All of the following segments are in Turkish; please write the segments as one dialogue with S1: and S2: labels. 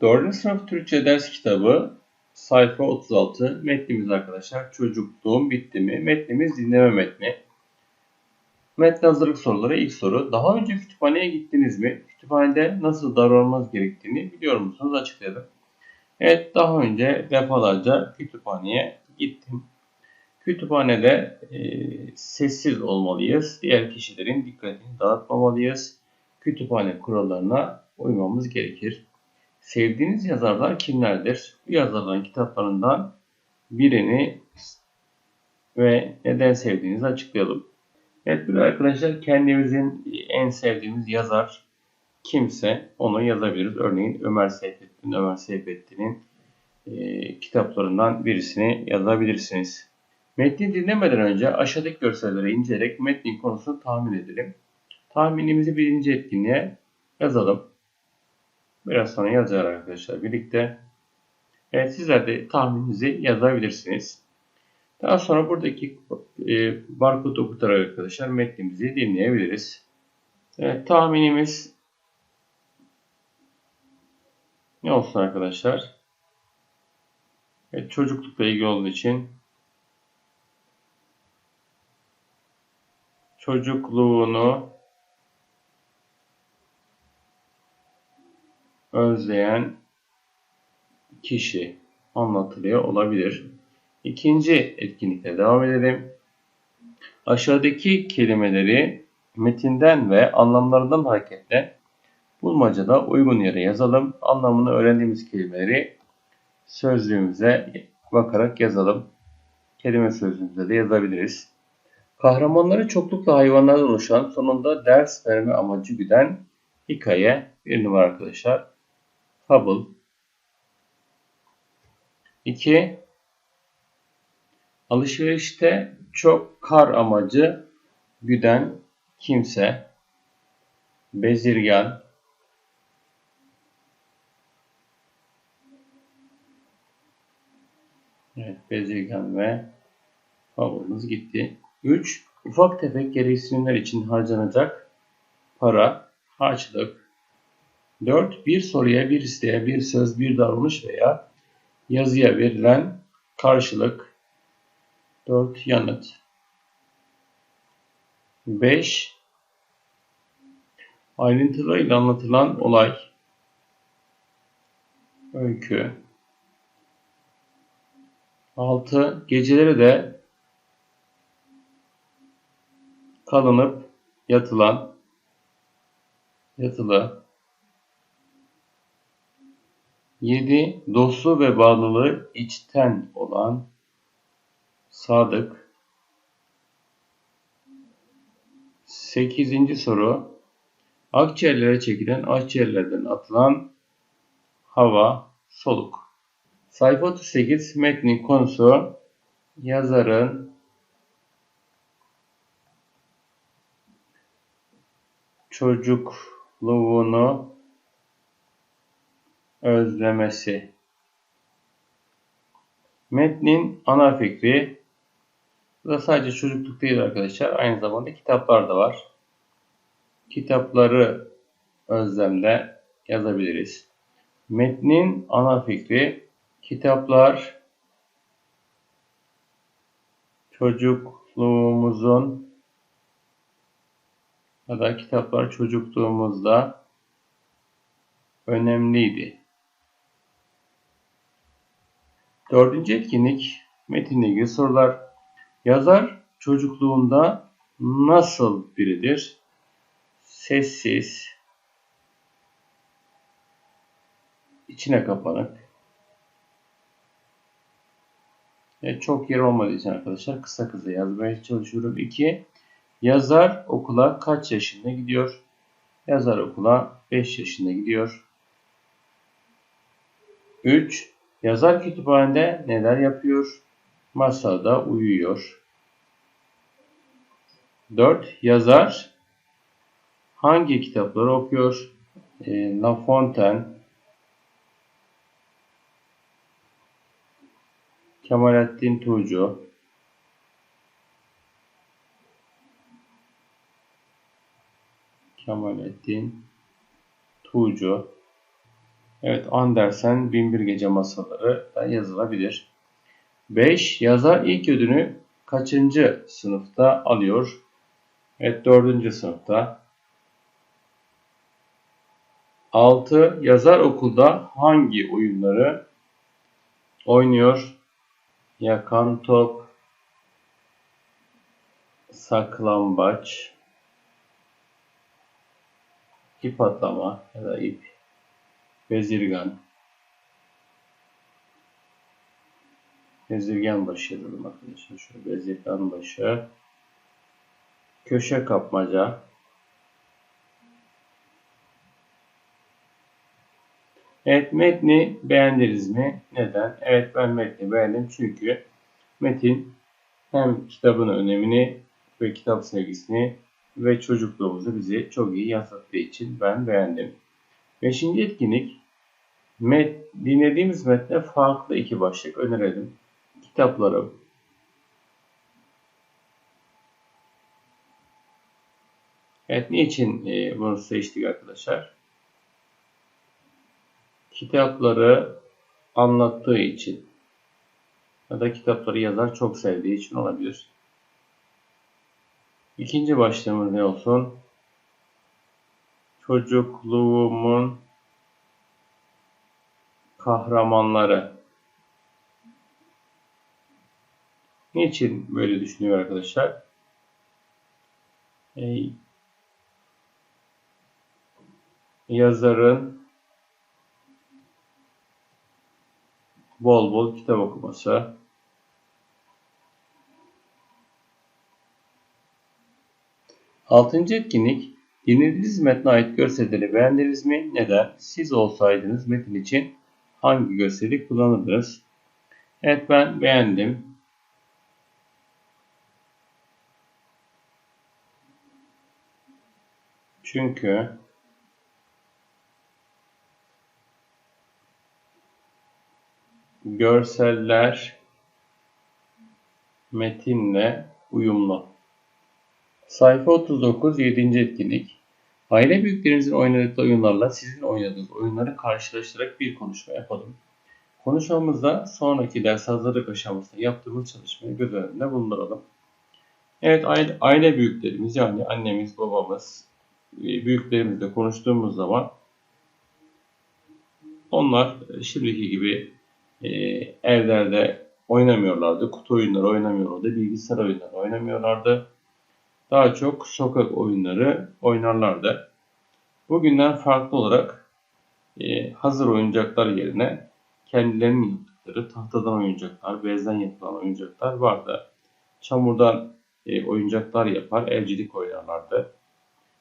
S1: 4. sınıf Türkçe ders kitabı sayfa 36 metnimiz arkadaşlar. Çocukluğum bitti mi? Metnimiz dinleme metni. Metne hazırlık soruları ilk soru. Daha önce kütüphaneye gittiniz mi? Kütüphanede nasıl davranmanız gerektiğini biliyor musunuz? Açıkladım. Evet daha önce defalarca kütüphaneye gittim. Kütüphanede e, sessiz olmalıyız. Diğer kişilerin dikkatini dağıtmamalıyız. Kütüphane kurallarına uymamız gerekir. Sevdiğiniz yazarlar kimlerdir? Bu yazarların kitaplarından birini ve neden sevdiğinizi açıklayalım. Evet burada arkadaşlar kendimizin en sevdiğimiz yazar kimse onu yazabiliriz. Örneğin Ömer Seyfettin, Ömer Seyfettin'in e, kitaplarından birisini yazabilirsiniz. Metni dinlemeden önce aşağıdaki görsellere inceleyerek metnin konusunu tahmin edelim. Tahminimizi birinci etkinliğe yazalım. Biraz sonra yazacağız arkadaşlar birlikte. Evet sizler de tahmininizi yazabilirsiniz. Daha sonra buradaki e, barkod okutarak arkadaşlar metnimizi dinleyebiliriz. Evet tahminimiz ne olsun arkadaşlar? Evet, çocuklukla ilgili olduğu için çocukluğunu özleyen kişi anlatılıyor olabilir. İkinci etkinlikle devam edelim. Aşağıdaki kelimeleri metinden ve anlamlarından hareketle bulmacada uygun yere yazalım. Anlamını öğrendiğimiz kelimeleri sözlüğümüze bakarak yazalım. Kelime sözlüğümüze de yazabiliriz. Kahramanları çoklukla hayvanlardan oluşan sonunda ders verme amacı güden hikaye bir numara arkadaşlar. Fable 2. Alışverişte çok kar amacı güden kimse bezirgan Evet, bezirgan ve fablamız gitti. 3. Ufak tefek gereksinimler için harcanacak para, harçlık, 4. Bir soruya, bir isteğe, bir söz, bir davranış veya yazıya verilen karşılık. 4. Yanıt. 5. Ayrıntılarıyla anlatılan olay. Öykü. 6. Geceleri de kalınıp yatılan yatılı 7. Dostluğu ve bağlılığı içten olan sadık. 8. soru. Akciğerlere çekilen akciğerlerden atılan hava, soluk. Sayfa 38 metnin konusu yazarın çocukluğunu özlemesi. Metnin ana fikri da sadece çocukluk değil arkadaşlar. Aynı zamanda kitaplar da var. Kitapları özlemle yazabiliriz. Metnin ana fikri kitaplar çocukluğumuzun ya da kitaplar çocukluğumuzda önemliydi. Dördüncü etkinlik metinle ilgili sorular. Yazar çocukluğunda nasıl biridir? Sessiz, içine kapanık. Evet, çok yer olmadığı için arkadaşlar kısa kısa yazmaya çalışıyorum. 2. Yazar okula kaç yaşında gidiyor? Yazar okula 5 yaşında gidiyor. 3. Yazar kütüphanede neler yapıyor? Masada uyuyor. 4. Yazar hangi kitapları okuyor? E, La Fontaine, Kemalettin Tuğcu, Kemalettin Tuğcu Evet Andersen Binbir Gece Masalları da yazılabilir. 5. Yazar ilk ödülünü kaçıncı sınıfta alıyor? Evet 4. sınıfta. 6. Yazar okulda hangi oyunları oynuyor? Yakan top, saklambaç, ip atlama ya da ip, bezirgan, bezirgan başı yazalım arkadaşlar. Şöyle bezirgan başı, köşe kapmaca, Evet metni beğendiniz mi? Neden? Evet ben metni beğendim çünkü metin hem kitabın önemini ve kitap sevgisini ve çocukluğumuzu bize çok iyi yansıttığı için ben beğendim. Beşinci etkinlik met, dinlediğimiz metne farklı iki başlık önerelim. Kitaplarım, Evet, niçin e, bunu seçtik arkadaşlar? Kitapları anlattığı için ya da kitapları yazar çok sevdiği için olabilir. İkinci başlığımız ne olsun? Çocukluğumun kahramanları. Niçin böyle düşünüyor arkadaşlar? Ee, yazarın bol bol kitap okuması, Altıncı etkinlik, dinlediğiniz metne ait görselleri beğendiniz mi? Neden? Siz olsaydınız metin için hangi görseli kullanırdınız? Evet ben beğendim. Çünkü görseller metinle uyumlu. Sayfa 39 7. etkinlik. Aile büyüklerinizin oynadıkları oyunlarla sizin oynadığınız oyunları karşılaştırarak bir konuşma yapalım. Konuşmamızda sonraki ders hazırlık aşamasında yaptığımız çalışmayı göz önünde bulunduralım. Evet aile, aile büyüklerimiz yani annemiz, babamız, e, büyüklerimizle konuştuğumuz zaman onlar şimdiki gibi e, evlerde oynamıyorlardı. Kutu oyunları oynamıyorlardı. Bilgisayar oyunları oynamıyorlardı daha çok sokak oyunları oynarlardı. Bugünden farklı olarak e, hazır oyuncaklar yerine kendilerinin yaptıkları tahtadan oyuncaklar, bezden yapılan oyuncaklar vardı. Çamurdan e, oyuncaklar yapar, evcilik oynarlardı.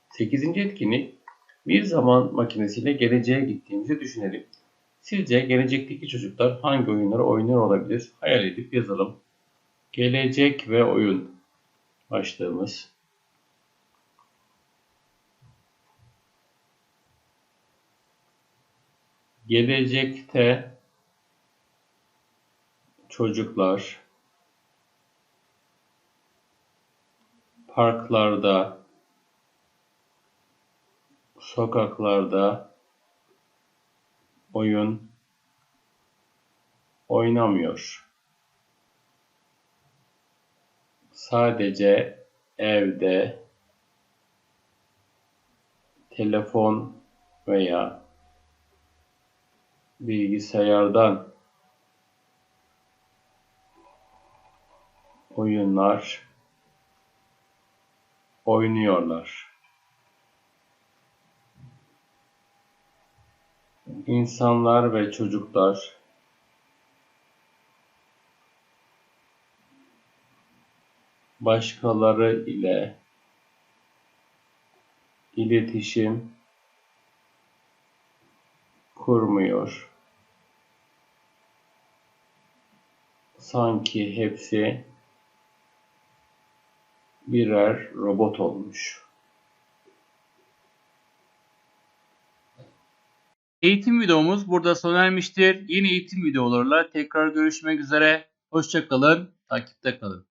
S1: 8. etkinlik bir zaman makinesiyle geleceğe gittiğimizi düşünelim. Sizce gelecekteki çocuklar hangi oyunları oynuyor olabilir? Hayal edip yazalım. Gelecek ve oyun başlığımız. Gelecekte çocuklar parklarda, sokaklarda oyun oynamıyor. Sadece evde telefon veya bilgisayardan oyunlar oynuyorlar. İnsanlar ve çocuklar başkaları ile iletişim kurmuyor. Sanki hepsi birer robot olmuş. Eğitim videomuz burada sona ermiştir. Yeni eğitim videolarla tekrar görüşmek üzere. Hoşçakalın, takipte kalın.